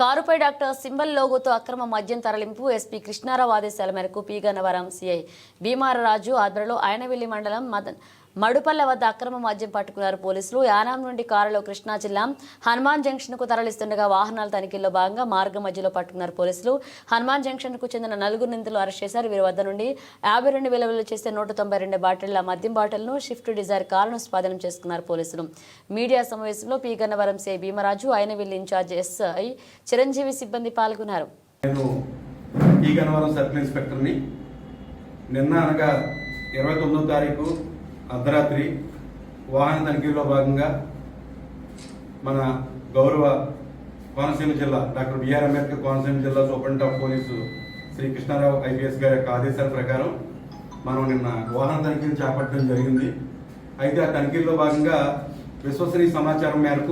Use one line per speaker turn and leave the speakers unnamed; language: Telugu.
కారుపై డాక్టర్ సింబల్ లోగోతో అక్రమ మద్యం తరలింపు ఎస్పీ కృష్ణారావు ఆదేశాల మేరకు పీగన్నవరం సిఐ భీమారరాజు ఆధ్వర్యంలో ఆయనవెల్లి మండలం మదన్ మడుపల్ల వద్ద అక్రమ మద్యం పట్టుకున్నారు పోలీసులు. యానాం నుండి కారులో కృష్ణా జిల్లా హనుమాన్ జంక్షన్కు తరలిస్తుండగా వాహనాల తనిఖీల్లో భాగంగా మార్గ మధ్యలో పట్టుకున్నారు పోలీసులు. హనుమాన్ జంక్షన్కు చెందిన నలుగురు నిందితులు అరెస్ట్ చేశారు. వీరి వద్ద నుండి యాభై రెండు వేల విలువ చేసే నూట తొంభై రెండు బాటిళ్ళ మద్యం బాటిల్ను షిఫ్ట్ డిజైర్ కారును స్వాధీనం చేసుకున్నారు పోలీసులు. మీడియా సమావేశంలో పి. గన్నవరం సే. భీమరాజు ఆయనవెల్లి ఇన్ఛార్జ్ ఎస్ఐ చిరంజీవి సిబ్బంది పాల్గొన్నారు.
నేను ఈ గన్నవరం సర్కిల్ ఇన్స్పెక్టర్ని నిన్న అనగా ఇరవై తొమ్మిదో తారీఖు అర్ధరాత్రి వాహన తనిఖీలో భాగంగా మన గౌరవ కోనసీమ జిల్లా డాక్టర్ బిఆర్ అంబేద్కర్ కోనసీమ జిల్లా superintendent of police Shri Krishnarao IPS గారి యొక్క ఆదేశాల ప్రకారం మనం నిన్న వాహన తనిఖీలు చేపట్టడం జరిగింది. అయితే ఆ తనిఖీల్లో భాగంగా విశ్వసనీయ సమాచారం మేరకు